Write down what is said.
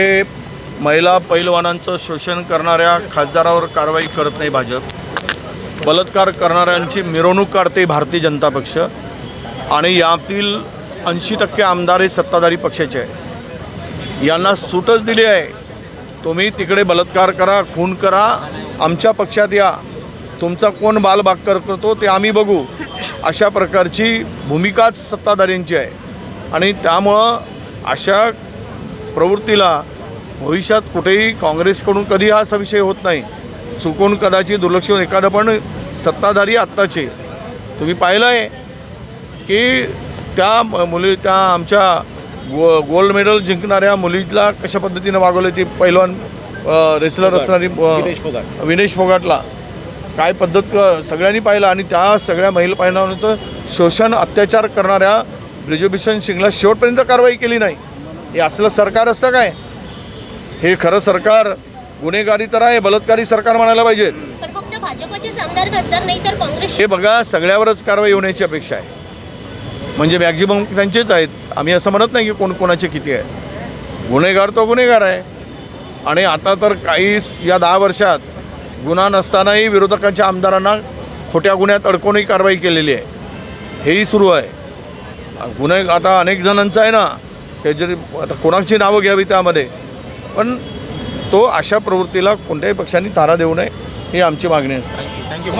हे महिला पैलवानांचं शोषण करणाऱ्या खासदारावर कारवाई करत नाही भाजप. बलात्कार करणाऱ्यांची मिरवणूक काढते भारतीय जनता पक्ष. आणि यातील ऐंशी टक्के आमदार हे सत्ताधारी पक्षाचे आहे यांना सूटच दिली आहे. तुम्ही तिकडे बलात्कार करा खून करा आमच्या पक्षात या. तुमचा कोण बालबाकर करतो ते आम्ही बघू. अशा प्रकारची भूमिकाच सत्ताधाऱ्यांची आहे. आणि त्यामुळं अशा प्रवृत्तीला भविष्यात कुठेही काँग्रेसकडून कधी हा असा विषय होत नाही. चुकून कदाचित दुर्लक्ष होऊन एखादं पण सत्ताधारी आत्ताचे. तुम्ही पाहिलं आहे की त्या मुली त्या आमच्या गो गोल्ड मेडल जिंकणाऱ्या मुलीला कशा पद्धतीनं वागवलं ती पहिलवान रेसलर असणारी विनेश फोगाटला. काय पद्धत सगळ्यांनी पाहिलं आणि त्या सगळ्या महिला पहिलवानाचं शोषण अत्याचार करणाऱ्या ब्रिजभूषण सिंगला शेवटपर्यंत कारवाई केली नाही. हे असलं सरकार असतं काय? हे खरं सरकार गुन्हेगारी तर आहे बलात्कारी सरकार म्हणायला पाहिजे. हे बघा सगळ्यावरच कारवाई होण्याची अपेक्षा आहे. म्हणजे मॅक्झिमम त्यांचेच आहेत. आम्ही असं म्हणत नाही की कोण कोणाचे किती आहे. गुन्हेगार तो गुन्हेगार आहे. आणि आता तर काही या दहा वर्षात गुन्हा नसतानाही विरोधकांच्या आमदारांना खोट्या गुन्ह्यात अडकवूनही कारवाई केलेली आहे. हेही सुरू आहे. गुन्हे आता अनेक जणांचं आहे ना ते जरी आता कोणाची नावं घ्यावी त्यामध्ये पण तो अशा प्रवृत्तीला कोणत्याही पक्षांनी तारा देऊ नये ही आमची मागणी असते. थँक्यू